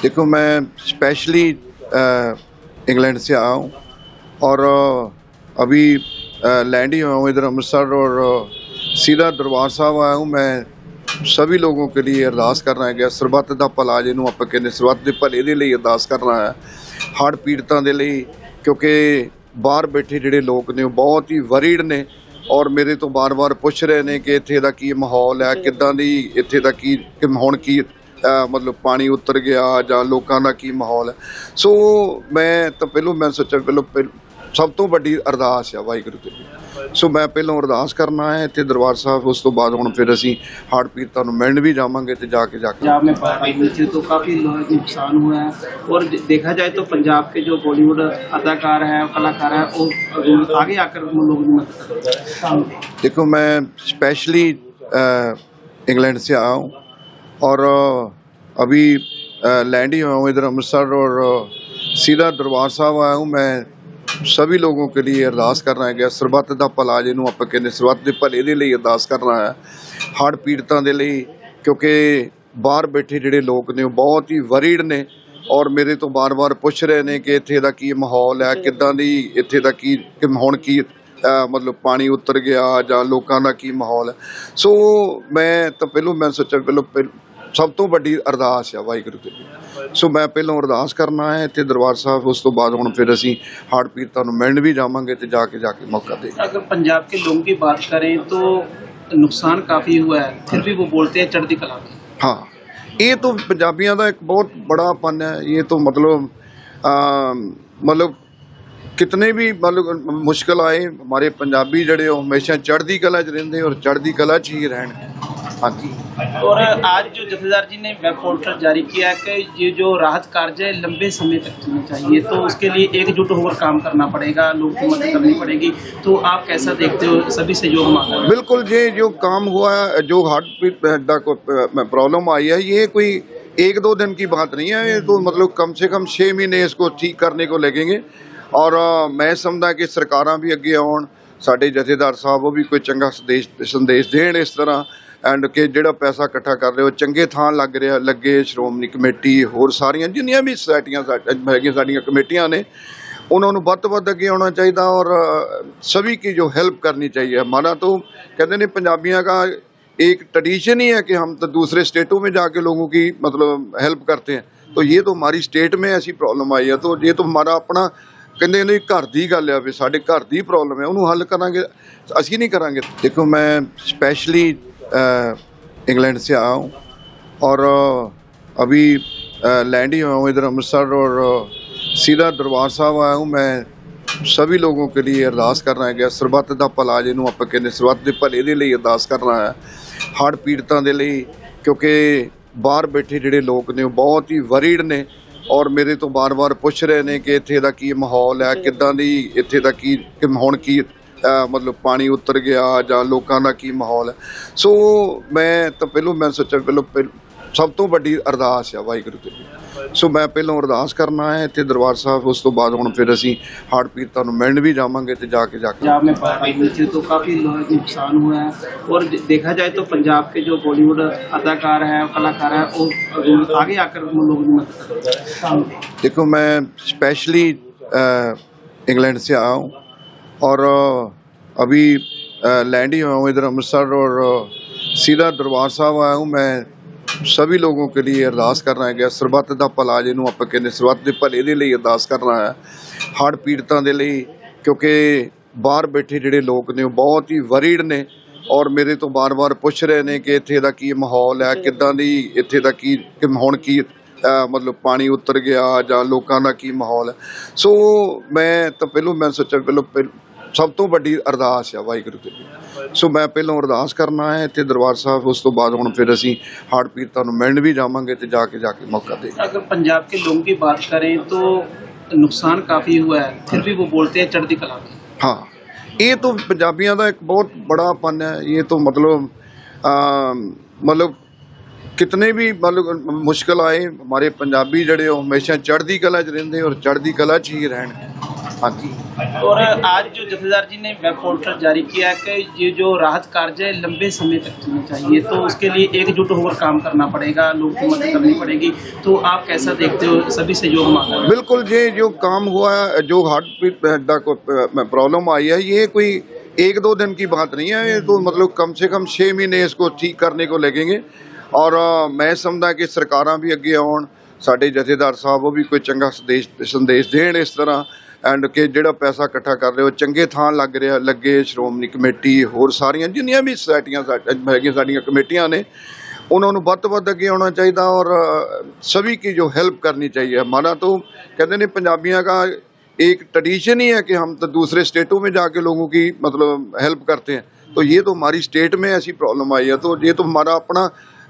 देखो मैं specially England से आया हूँ और अ, अभी लैंड ही हुआ हूँ इधर अमृतसर और अ, सीधा दरबार ਸਾਹਿਬ ਆਇਆ हूँ मैं सभी लोगों के लिए ਅਰਦਾਸ ਕਰਨਾ ਹੈ ਕਿ ਸਰਬੱਤ ਦਾ ਭਲਾ ਜਿਹਨੂੰ ਆਪਾਂ ਕਹਿੰਦੇ ਸਰਬੱਤ ਦੇ ਭਲੇ ਦੇ ਲਈ ਅਰਦਾਸ ਕਰਨਾ ਹੈ ਹੜ੍ਹ ਪੀੜਤਾਂ ਦੇ ਲਈ ਕਿਉਂਕਿ ਬਾਹਰ ਬੈਠੇ ਜਿਹੜੇ ਲੋਕ ਨੇ ਉਹ ਬਹੁਤ ਹੀ ਵਰੀਡ ਨੇ ਔਰ ਮੇਰੇ ਤੋਂ ਬਾਰ-ਬਾਰ ਪੁੱਛ ਰਹੇ ਨੇ ਕਿ ਇੱਥੇ ਦਾ ਕੀ ਮਾਹੌਲ ਹੈ ਕਿੱਦਾਂ ਦੀ ਇੱਥੇ ਦਾ ਕੀ ਕਿ ਹੁਣ ਕੀ ਅਹ ਮਤਲਬ ਪਾਣੀ ਉਤਰ ਗਿਆ ਜਾਂ ਲੋਕਾਂ ਦਾ ਕੀ ਮਾਹੌਲ ਹੈ ਸੋ ਮੈਂ ਤਾਂ ਪਹਿਲੋਂ ਮੈਂ ਸੋਚਿਆ ਪਹਿਲੋਂ ਪਹਿਲ- ਸਭ ਤੋਂ ਵੱਡੀ ਅਰਦਾਸ ਆ ਵਾਹਿਗੁਰੂ ਦੇ ਅੱਗੇ। ਸੋ ਮੈਂ ਪਹਿਲਾਂ ਅਰਦਾਸ ਕਰਨਾ ਹੈ ਇੱਥੇ ਦਰਬਾਰ ਸਾਹਿਬ ਉਸ ਤੋਂ ਬਾਅਦ ਹੁਣ ਫਿਰ ਅਸੀਂ ਹੜ੍ਹ ਪੀੜਤਾਂ ਨੂੰ ਮਿਲਣ ਵੀ ਜਾਵਾਂਗੇ ਤੇ ਜਾ ਕੇ ਜਾ ਕੇ पंजाब में बाढ़ आई थी तो काफी लोगों को नुकसान हुआ है और दे- देखा जाए तो पंजाब के जो बॉलीवुड अदाकार है कलाकार है वो आगे आकर वो लोगों की मदद कर रहे हैं देखो मैं स्पेशली इंग्लैंड से आया हूँ और अ, अभी लैंड ही हुआ हूँ इधर अमृतसर और अ, सीधा दरबार साहब आया हूँ मैं सभी लोगों के लिए अरदास करना है ਕਿ ਸਰਬੱਤ ਦਾ ਭਲਾ ਜਿਹਨੂੰ ਆਪਾਂ ਕਹਿੰਦੇ ਸਰਬੱਤ ਦੇ ਭਲੇ ਦੇ ਲਈ ਅਰਦਾਸ ਕਰਨਾ ਹੈ ਹੜ੍ਹ ਪੀੜਤਾਂ ਦੇ ਲਈ ਕਿਉਂਕਿ ਬਾਹਰ ਬੈਠੇ ਜਿਹੜੇ ਲੋਕ ਨੇ ਉਹ ਬਹੁਤ ਹੀ ਵਰੀਡ ਨੇ ਔਰ ਮੇਰੇ ਤੋਂ ਬਾਰ-ਬਾਰ ਪੁੱਛ ਰਹੇ ਨੇ ਕਿ ਇੱਥੇ ਦਾ ਕੀ ਮਾਹੌਲ ਹੈ ਕਿੱਦਾਂ ਦੀ ਇੱਥੇ ਦਾ ਕੀ ਕਿ ਹੁਣ ਕੀ ਅਹ ਮਤਲਬ ਪਾਣੀ ਉਤਰ ਗਿਆ ਜਾਂ ਲੋਕਾਂ ਦਾ ਕੀ ਮਾਹੌਲ ਹੈ ਸੋ ਮੈਂ ਤਾਂ ਪਹਿਲੋਂ ਮੈਂ ਸੋਚਿਆ ਪਹਿਲੋਂ ਪਹਿਲ- ਸਭ ਤੋਂ ਵੱਡੀ ਅਰਦਾਸ ਆ ਵਾਹਿਗੁਰੂ ਦੇ ਅੱਗੇ। ਸੋ ਮੈਂ ਪਹਿਲਾਂ ਅਰਦਾਸ ਕਰਨਾ ਹੈ ਇੱਥੇ ਦਰਬਾਰ ਸਾਹਿਬ ਉਸ ਤੋਂ ਬਾਅਦ ਹੁਣ ਫਿਰ ਅਸੀਂ ਹੜ੍ਹ ਪੀੜਤਾਂ ਨੂੰ ਮਿਲਣ ਵੀ ਜਾਵਾਂਗੇ ਤੇ ਜਾ ਕੇ ਜਾ ਕੇ ਮੌਕਾ ਦੇ अगर पंजाब के लोगों की बात करें तो नुकसान काफी हुआ है फिर भी वो बोलते हैं चढ़ती कला में हाँ ये तो पंजाबियों का एक बहुत बड़ा फन है ये तो मतलब अम, मतलब कितने भी मतलब मुश्किल आए हमारे पंजाबी जड़े हो हमेशा चढ़ती कला च रहिंदे और चढ़ती कला च ही रहन हाँ जी और आज जो जथेदार जी ने वेब पोर्टल जारी किया है कि ये जो राहत कार्य है लंबे समय तक चलना चाहिए तो उसके लिए एकजुट होकर काम करना पड़ेगा लोगों की मदद करनी पड़ेगी तो आप कैसा देखते हो सभी सहयोग मांगा है। बिल्कुल ये जो काम हुआ है जो हार्ट दा को प्रॉब्लम आई है ये कोई एक दो दिन की बात नहीं है ये तो मतलब कम से कम छः महीने इसको ठीक करने को लगेंगे ਔਰ ਅ, ਮੈਂ ਸਮਝਦਾ ਕਿ ਸਰਕਾਰਾਂ ਵੀ ਅੱਗੇ ਆਉਣ ਸਾਡੇ ਜਥੇਦਾਰ ਸਾਹਿਬ ਉਹ ਵੀ ਕੋਈ ਚੰਗਾ ਸੰਦੇਸ਼ ਸੰਦੇਸ਼ ਦੇਣ ਇਸ ਤਰ੍ਹਾਂ ਐਂਡ ਕਿ ਜਿਹੜਾ ਪੈਸਾ ਇਕੱਠਾ ਕਰ ਰਹੇ ਹੋ ਚੰਗੇ ਥਾਂ ਲੱਗ ਰਿਹਾ ਲੱਗੇ ਸ਼੍ਰੋਮਣੀ ਕਮੇਟੀ ਹੋਰ ਸਾਰੀਆਂ ਜਿੰਨੀਆਂ ਵੀ ਸੁਸਾਇਟੀਆਂ ਸਾ- ਹੈਗੀਆਂ ਸਾਡੀਆਂ ਕਮੇਟੀਆਂ ਨੇ उन्होंने ਵੱਧ ਤੋਂ ਵੱਧ ਅੱਗੇ ਆਉਣਾ ਚਾਹੀਦਾ और अ, सभी की जो हेल्प करनी चाहिए हमारा तो कहते हैं पंजाबियों का एक ट्रेडिशन ही है कि हम तो दूसरे स्टेटों में जाके लोगों की मतलब हेल्प करते हैं तो ये तो हमारी स्टेट में ऐसी प्रॉब्लम आई है तो ये तो हमारा अपना ਕਹਿੰਦੇ ਨੇ ਘਰ ਦੀ ਗੱਲ ਆ ਵੀ ਸਾਡੇ ਘਰ ਦੀ ਪ੍ਰੋਬਲਮ ਹੈ ਉਹਨੂੰ ਹੱਲ ਕਰਾਂਗੇ ਅਸੀਂ ਨਹੀਂ ਕਰਾਂਗੇ ਦੇਖੋ ਮੈਂ स्पेशली इंग्लैंड से आया हूँ और अ, अभी लैंड ही हुआ हूँ इधर अमृतसर और अ, सीधा दरबार साहब आया हूँ मैं सभी लोगों के लिए ਅਰਦਾਸ ਕਰਨਾ ਹੈ ਕਿ ਸਰਬੱਤ ਦਾ ਭਲਾ ਜਿਹਨੂੰ ਆਪਾਂ ਕਹਿੰਦੇ ਸਰਬੱਤ ਦੇ ਭਲੇ ਦੇ ਲਈ ਅਰਦਾਸ ਕਰਨਾ ਹੈ ਹੜ੍ਹ ਪੀੜਤਾਂ ਦੇ ਲਈ ਕਿਉਂਕਿ ਬਾਹਰ ਬੈਠੇ ਜਿਹੜੇ ਲੋਕ ਨੇ ਉਹ ਬਹੁਤ ਹੀ ਵਰੀਡ ਨੇ ਔਰ ਮੇਰੇ ਤੋਂ ਬਾਰ-ਬਾਰ ਪੁੱਛ ਰਹੇ ਨੇ ਕਿ ਇੱਥੇ ਦਾ ਕੀ ਮਾਹੌਲ ਹੈ ਕਿੱਦਾਂ ਦੀ ਇੱਥੇ ਦਾ ਕੀ ਕਿ ਹੁਣ ਕੀ ਅਹ ਮਤਲਬ ਪਾਣੀ ਉਤਰ ਗਿਆ ਜਾਂ ਲੋਕਾਂ ਦਾ ਕੀ ਮਾਹੌਲ ਹੈ ਸੋ ਮੈਂ ਤਾਂ ਪਹਿਲੋਂ ਮੈਂ ਸੋਚਿਆ ਪਹਿਲੋਂ ਪਹਿਲ- ਸਭ ਤੋਂ ਵੱਡੀ ਅਰਦਾਸ ਆ ਵਾਹਿਗੁਰੂ ਦੇ ਅੱਗੇ। ਸੋ ਮੈਂ ਪਹਿਲਾਂ ਅਰਦਾਸ ਕਰਨਾ ਹੈ ਇੱਥੇ ਦਰਬਾਰ ਸਾਹਿਬ ਉਸ ਤੋਂ ਬਾਅਦ ਹੁਣ ਫਿਰ ਅਸੀਂ ਹੜ੍ਹ ਪੀੜਤਾਂ ਨੂੰ ਮਿਲਣ ਵੀ ਜਾਵਾਂਗੇ ਤੇ ਜਾ ਕੇ ਜਾ ਕੇ पंजाब में बाढ़ आई थी तो काफी लोगों को नुकसान हुआ है और दे- देखा जाए तो पंजाब के जो बॉलीवुड अदाकार है कलाकार है वो आगे आकर वो लोगों की मदद कर रहे हैं देखो मैं स्पेशली इंग्लैंड से आया हूँ और अ, अभी लैंड ही हुआ हूँ इधर अमृतसर और अ, सीधा दरबार साहब आया हूँ मैं सभी लोगों के लिए ਅਰਦਾਸ ਕਰਨਾ ਹੈ ਕਿ ਸਰਬੱਤ ਦਾ ਭਲਾ ਜਿਹਨੂੰ ਆਪਾਂ ਕਹਿੰਦੇ ਸਰਬੱਤ ਦੇ ਭਲੇ ਦੇ ਲਈ ਅਰਦਾਸ ਕਰਨਾ ਹੈ ਹੜ੍ਹ ਪੀੜਤਾਂ ਦੇ ਲਈ ਕਿਉਂਕਿ ਬਾਹਰ ਬੈਠੇ ਜਿਹੜੇ ਲੋਕ ਨੇ ਉਹ ਬਹੁਤ ਹੀ ਵਰੀਡ ਨੇ ਔਰ ਮੇਰੇ ਤੋਂ ਬਾਰ-ਬਾਰ ਪੁੱਛ ਰਹੇ ਨੇ ਕਿ ਇੱਥੇ ਦਾ ਕੀ ਮਾਹੌਲ ਹੈ ਕਿੱਦਾਂ ਦੀ ਇੱਥੇ ਦਾ ਕੀ ਕਿ ਹੁਣ ਕੀ ਅਹ ਮਤਲਬ ਪਾਣੀ ਉਤਰ ਗਿਆ ਜਾਂ ਲੋਕਾਂ ਦਾ ਕੀ ਮਾਹੌਲ ਹੈ ਸੋ ਮੈਂ ਤਾਂ ਪਹਿਲੋਂ ਮੈਂ ਸੋਚਿਆ ਪਹਿਲੋਂ ਪਹਿਲ- ਸਭ ਤੋਂ ਵੱਡੀ ਅਰਦਾਸ ਆ ਵਾਹਿਗੁਰੂ ਦੇ ਅੱਗੇ। ਸੋ ਮੈਂ ਪਹਿਲਾਂ ਅਰਦਾਸ ਕਰਨਾ ਹੈ ਇੱਥੇ ਦਰਬਾਰ ਸਾਹਿਬ ਉਸ ਤੋਂ ਬਾਅਦ ਹੁਣ ਫਿਰ ਅਸੀਂ ਹੜ੍ਹ ਪੀੜਤਾਂ ਨੂੰ ਮਿਲਣ ਵੀ ਜਾਵਾਂਗੇ ਤੇ ਜਾ ਕੇ ਜਾ ਕੇ ਮੌਕਾ ਦੇ अगर पंजाब के लोगों की बात करें तो नुकसान काफी हुआ है फिर भी वो बोलते हैं चढ़ती कला में हाँ ये तो पंजाबियों का एक बहुत बड़ा फन है ये तो मतलब अम, मतलब कितने भी मतलब मुश्किल आए हमारे पंजाबी जड़े हो हमेशा चढ़ती कला च रहिंदे और चढ़ती कला च ही रहन ਹਾਂਜੀ और आज जो जथेदार जी ने वेब पोर्टल जारी किया है कि ये जो राहत कार्य है लंबे समय तक चलने चाहिए तो उसके लिए एकजुट होकर काम करना पड़ेगा लोगों की मदद करनी पड़ेगी तो आप कैसा देखते हो सभी सहयोग मांगा है बिल्कुल ये जो काम हुआ है जो हार्ट बीट को प्रॉब्लम आई है ये कोई एक दो दिन की बात नहीं है ये तो मतलब कम से कम 6 ਮਹੀਨੇ इसको ठीक करने को लगेंगे ਔਰ ਅ, ਮੈਂ ਸਮਝਦਾ ਕਿ ਸਰਕਾਰਾਂ ਵੀ ਅੱਗੇ ਆਉਣ ਸਾਡੇ ਜਥੇਦਾਰ ਸਾਹਿਬ ਉਹ ਵੀ ਕੋਈ ਚੰਗਾ ਸੰਦੇਸ਼ ਸੰਦੇਸ਼ ਦੇਣ ਇਸ ਤਰ੍ਹਾਂ ਐਂਡ ਕਿ ਜਿਹੜਾ ਪੈਸਾ ਇਕੱਠਾ ਕਰ ਰਹੇ ਹੋ ਚੰਗੇ ਥਾਂ ਲੱਗ ਰਿਹਾ ਲੱਗੇ ਸ਼੍ਰੋਮਣੀ ਕਮੇਟੀ ਹੋਰ ਸਾਰੀਆਂ ਜਿੰਨੀਆਂ ਵੀ ਸੁਸਾਇਟੀਆਂ ਸਾ- ਹੈਗੀਆਂ ਸਾਡੀਆਂ ਕਮੇਟੀਆਂ ਨੇ उन्होंने ਵੱਧ ਤੋਂ ਵੱਧ ਅੱਗੇ ਆਉਣਾ ਚਾਹੀਦਾ और अ, सभी की जो हेल्प करनी चाहिए हमारा तो कहते हैं पंजाबियों का एक ट्रेडिशन ही है कि हम तो दूसरे स्टेटों में जाके लोगों की मतलब हेल्प करते हैं तो ये तो हमारी स्टेट में ऐसी प्रॉब्लम आई है तो ये तो हमारा अपना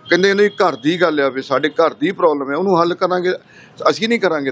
ਕਹਿੰਦੇ ਨੇ ਘਰ ਦੀ ਗੱਲ ਆ ਵੀ ਸਾਡੇ ਘਰ ਦੀ ਪ੍ਰੋਬਲਮ ਹੈ ਉਹਨੂੰ ਹੱਲ ਕਰਾਂਗੇ ਅਸੀਂ ਨਹੀਂ ਕਰਾਂਗੇ